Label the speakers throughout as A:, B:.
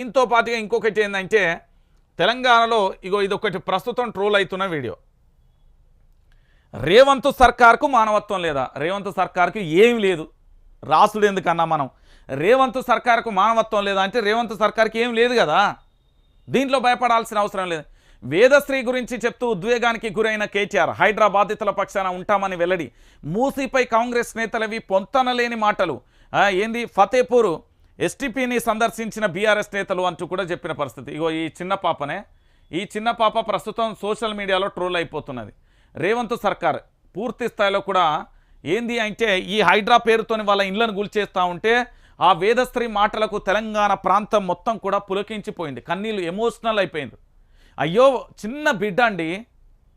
A: దీంతో పాటుగా ఇంకొకటి ఏంటంటే తెలంగాణలో ఇగో ఇదొకటి ప్రస్తుతం ట్రోల్ అవుతున్న వీడియో. రేవంత్ సర్కార్కు మానవత్వం లేదా? రేవంత్ సర్కార్కు ఏం లేదు. రాసుడు ఎందుకన్నా మనం? రేవంత్ సర్కార్కు మానవత్వం లేదా అంటే రేవంత్ సర్కార్కి ఏం లేదు కదా? దీంట్లో భయపడాల్సిన అవసరం లేదు. వేదశ్రీ గురించి చెప్తూ ఉద్వేగానికి గురైన కేటీఆర్ హైడ్రా బాధితుల పక్షాన ఉంటామని వెల్లడి మూసీపై కాంగ్రెస్ నేతలవి పొంతనలేని మాటలు. ఏంది? ఫతేపూర్ ఎస్టీపీని సందర్శించిన బీఆర్ఎస్ నేతలు అంటూ కూడా చెప్పిన పరిస్థితి. ఇగో ఈ చిన్న పాపనే ఈ చిన్న పాప ప్రస్తుతం సోషల్ మీడియాలో ట్రోల్ అయిపోతున్నది. రేవంత్ సర్కార్ పూర్తి స్థాయిలో కూడా ఏంది అంటే ఈ హైడ్రా పేరుతోని వాళ్ళ ఇండ్లను గుల్చేస్తూ ఉంటే ఆ వేదస్త్రీ మాటలకు తెలంగాణ ప్రాంతం మొత్తం కూడా పులకించిపోయింది. కన్నీళ్ళు ఎమోషనల్ అయిపోయింది. అయ్యో చిన్న బిడ్డ అండి.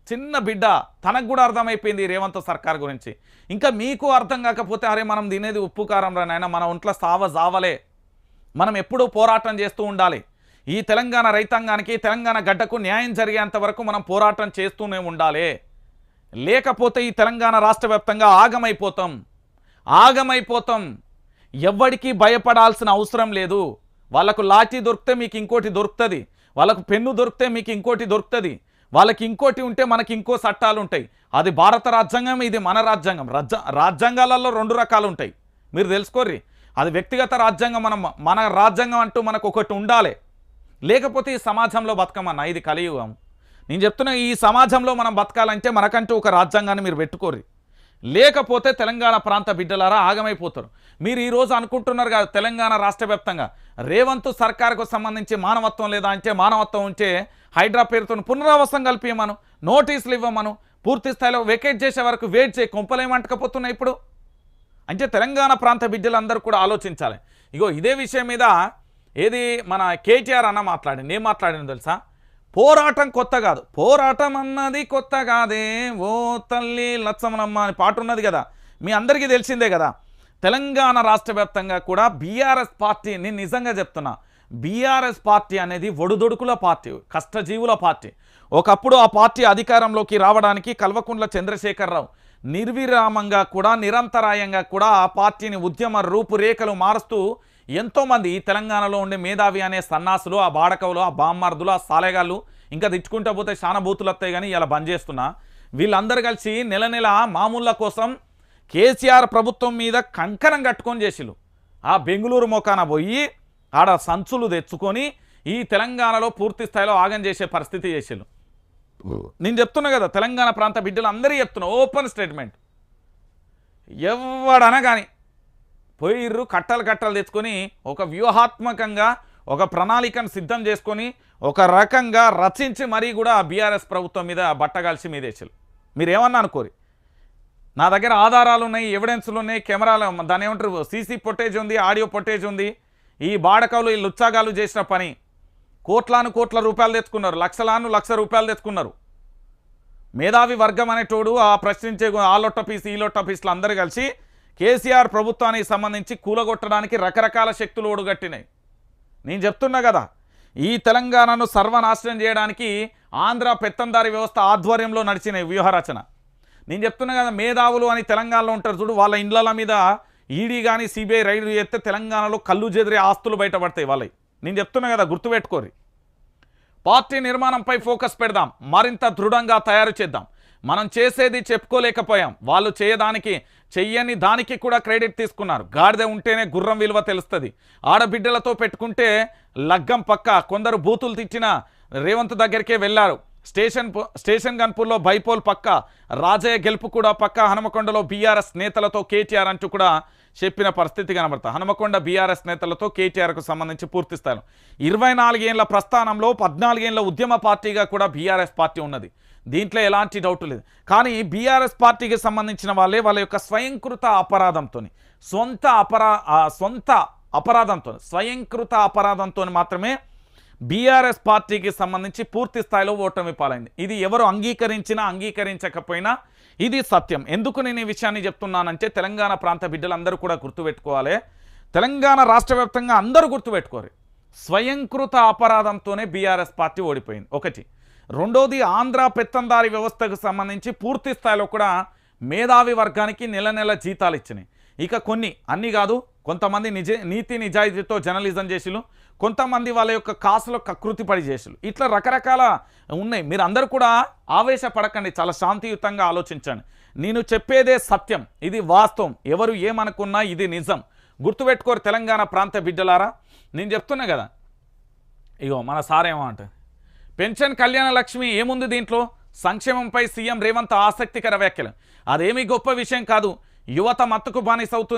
A: చిన్న బిడ్డ. తనకు కూడా అర్థమైపోయింది రేవంత్ సర్కార్ గురించి. ఇంకా మీకు అర్థం కాకపోతే అరే మనం తినేది ఉప్పు కారం రా నాయన మన ఒంట్లో సావ జావలే. మనం ఎప్పుడూ పోరాటం చేస్తూ ఉండాలి. ఈ తెలంగాణ రైతాంగానికి తెలంగాణ గడ్డకు న్యాయం జరిగేంత వరకు మనం పోరాటం చేస్తూనే ఉండాలి. లేకపోతే ఈ తెలంగాణ రాష్ట్ర వ్యాప్తంగా ఆగమైపోతాం. ఆగమైపోతాం. ఎవ్వడికి భయపడాల్సిన అవసరం లేదు. వాళ్ళకు లాఠీ దొరికితే మీకు ఇంకోటి దొరుకుతుంది. వాళ్ళకు పెన్ను దొరికితే మీకు ఇంకోటి దొరుకుతుంది. వాళ్ళకి ఇంకోటి ఉంటే మనకి ఇంకో చట్టాలు ఉంటాయి. అది భారత రాజ్యాంగం ఇది మన రాజ్యాంగం. రాజ్యాంగాలలో రెండు రకాలు ఉంటాయి. మీరు తెలుసుకోర్రి. అది వ్యక్తిగత రాజ్యాంగం మనం మన రాజ్యాంగం అంటూ మనకు ఒకటి ఉండాలి. లేకపోతే ఈ సమాజంలో బతకమన్నా ఇది కలియుగం. నేను చెప్తున్నా ఈ సమాజంలో మనం బతకాలంటే మనకంటూ ఒక రాజ్యాంగాన్ని మీరు పెట్టుకోరు లేకపోతే తెలంగాణ ప్రాంత బిడ్డలారా ఆగమైపోతారు. మీరు ఈరోజు అనుకుంటున్నారు కదా తెలంగాణ రాష్ట్ర వ్యాప్తంగా రేవంత్ సర్కార్కు సంబంధించి మానవత్వం లేదా అంటే మానవత్వం ఉంటే హైడ్రా పేరుతో పునరావాసం కల్పించమను నోటీసులు ఇవ్వమను పూర్తి స్థాయిలో వెకేట్ చేసే వరకు వెయిట్ చేయి కొంపలేమంటకపోతున్నాయి ఇప్పుడు. అంటే తెలంగాణ ప్రాంత బిడ్డలందరూ కూడా ఆలోచించాలి. ఇగో ఇదే విషయం మీద ఏది మన కేటీఆర్ అన్న మాట్లాడింది ఏం మాట్లాడింది తెలుసా? పోరాటం కొత్త కాదు. పోరాటం అన్నది కొత్త కాదే. ఓ తల్లి లచ్చమనమ్మ అని పాట ఉన్నది కదా. మీ అందరికీ తెలిసిందే కదా. తెలంగాణ రాష్ట్ర వ్యాప్తంగా కూడా బీఆర్ఎస్ పార్టీని నిజంగా చెప్తున్నా. బీఆర్ఎస్ పార్టీ అనేది ఒడుదొడుకుల పార్టీ కష్టజీవుల పార్టీ. ఒకప్పుడు ఆ పార్టీ అధికారంలోకి రావడానికి కల్వకుంట్ల చంద్రశేఖరరావు నిర్విరామంగా కూడా నిరంతరాయంగా కూడా ఆ పార్టీని ఉద్యమ రూపురేఖలు మారుస్తూ ఎంతోమంది తెలంగాణలో ఉండే మేధావి అనే సన్నాసులు ఆ బాడకవులు ఆ బామ్మార్దులు ఆ సాలేగాళ్ళు ఇంకా తెచ్చుకుంటూ పోతే శానభూతులు వస్తాయి కానీ ఇలా బంద్ చేస్తున్నా. వీళ్ళందరూ కలిసి నెల నెల మామూళ్ళ కోసం కేసీఆర్ ప్రభుత్వం మీద కంకణం కట్టుకొని చేసిలు ఆ బెంగళూరు మొకాన పోయి ఆడ సంచులు తెచ్చుకొని ఈ తెలంగాణలో పూర్తి స్థాయిలో ఆగం చేసే పరిస్థితి చేసిలు నేను చెప్తున్నా కదా తెలంగాణ ప్రాంత బిడ్డలు అందరూ చెప్తున్నా ఓపెన్ స్టేట్మెంట్. ఎవడనా కానీ పోయిర్రు కట్టలు కట్టలు తెచ్చుకొని ఒక వ్యూహాత్మకంగా ఒక ప్రణాళికను సిద్ధం చేసుకొని ఒక రకంగా రచించి మరీ కూడా బీఆర్ఎస్ ప్రభుత్వం మీద బట్టగాల్చి మీదేశారు మీరు మీరేమన్నా అనుకోరి? నా దగ్గర ఆధారాలు ఉన్నాయి ఎవిడెన్స్లు ఉన్నాయి కెమెరాలు దాని ఏమంటారు సీసీ ఫుటేజ్ ఉంది ఆడియో ఫుటేజ్ ఉంది. ఈ బాడకలు ఈ లుచ్చాగాలు చేసిన పని కోట్లాను కోట్ల రూపాయలు తెచ్చుకున్నారు. లక్షలాను లక్ష రూపాయలు తెచ్చుకున్నారు. మేధావి వర్గం అనేటోడు ఆ ప్రశ్నించే ఆ లొట్ట పీస్ ఈ లొట్ట పీసులు అందరూ కలిసి కేసీఆర్ ప్రభుత్వానికి సంబంధించి కూలగొట్టడానికి రకరకాల శక్తులు ఓడుగట్టినాయి నేను చెప్తున్నా కదా ఈ తెలంగాణను సర్వనాశనం చేయడానికి ఆంధ్ర పెత్తందారి వ్యవస్థ ఆధ్వర్యంలో నడిచిన వ్యూహరచన. నేను చెప్తున్నా కదా మేధావులు అని తెలంగాణలో ఉంటారు చూడు వాళ్ళ ఇండ్ల మీద ఈడీ కానీ సిబిఐ రైడ్ చేస్తే తెలంగాణలో కళ్ళు చెదిరే ఆస్తులు బయటపడతాయి వాళ్ళవి నేను చెప్తున్నా కదా గుర్తుపెట్టుకోరి. పార్టీ నిర్మాణంపై ఫోకస్ పెడదాం మరింత దృఢంగా తయారు చేద్దాం. మనం చేసేది చెప్పుకోలేకపోయాం. వాళ్ళు చేయడానికి చెయ్యని దానికి కూడా క్రెడిట్ తీసుకున్నారు. గాడిద ఉంటేనే గుర్రం విలువ తెలుస్తుంది. ఆడబిడ్డలతో పెట్టుకుంటే లగ్గం పక్క కొందరు బూతులు తిట్టిన రేవంత్ దగ్గరికే వెళ్ళారు. స్టేషన్ స్టేషన్ గన్పూర్లో బైపోల్ పక్క రాజయ్య గెలుపు కూడా పక్క హనుమకొండలో బీఆర్ఎస్ నేతలతో కేటీఆర్ అంటూ కూడా చెప్పిన పరిస్థితి కనబడతా. హనుమకొండ బీఆర్ఎస్ నేతలతో కేటీఆర్కు సంబంధించి పూర్తిస్తాను ఇరవై నాలుగేళ్ళ ప్రస్థానంలో పద్నాలుగేళ్ళ ఉద్యమ పార్టీగా కూడా బీఆర్ఎస్ పార్టీ ఉన్నది. దీంట్లో ఎలాంటి డౌట్ లేదు. కానీ బీఆర్ఎస్ పార్టీకి సంబంధించిన వాళ్ళే వాళ్ళ యొక్క స్వయంకృత అపరాధంతో సొంత అపరా సొంత అపరాధంతో స్వయంకృత అపరాధంతో మాత్రమే బీఆర్ఎస్ పార్టీకి సంబంధించి పూర్తి స్థాయిలో ఓటమి పాలైంది. ఇది ఎవరు అంగీకరించినా అంగీకరించకపోయినా ఇది సత్యం. ఎందుకు నేను ఈ విషయాన్ని చెప్తున్నానంటే తెలంగాణ ప్రాంత బిడ్డలందరూ కూడా గుర్తుపెట్టుకోవాలి. తెలంగాణ రాష్ట్ర వ్యాప్తంగా అందరూ గుర్తుపెట్టుకోరు. స్వయంకృత అపరాధంతోనే బీఆర్ఎస్ పార్టీ ఓడిపోయింది. ఒకటి. రెండోది ఆంధ్ర పెత్తందారి వ్యవస్థకు సంబంధించి పూర్తి స్థాయిలో కూడా మేధావి వర్గానికి నెల నెల జీతాలు ఇచ్చినాయి. ఇక కొన్ని అన్నీ కాదు కొంతమంది నిజ నీతి నిజాయితీతో జర్నలిజం చేసిలు కొంతమంది వాళ్ళ యొక్క కాసులో కకృతి పడి చేసులు ఇట్లా రకరకాల ఉన్నాయి. మీరు అందరూ కూడా ఆవేశపడకండి చాలా శాంతియుతంగా ఆలోచించండి. నేను చెప్పేదే సత్యం ఇది వాస్తవం. ఎవరు ఏమనుకున్నా ఇది నిజం. గుర్తుపెట్టుకోరు తెలంగాణ ప్రాంత బిడ్డలారా. నేను చెప్తున్నా కదా ఇగో మన సారేమో అంటే పెన్షన్ కళ్యాణ లక్ష్మి ఏముంది దీంట్లో? సంక్షేమంపై సీఎం రేవంత్ ఆసక్తికర వ్యాఖ్యలు. అదేమీ గొప్ప విషయం కాదు. యువత మత్తుకు బానిసవుతుంది.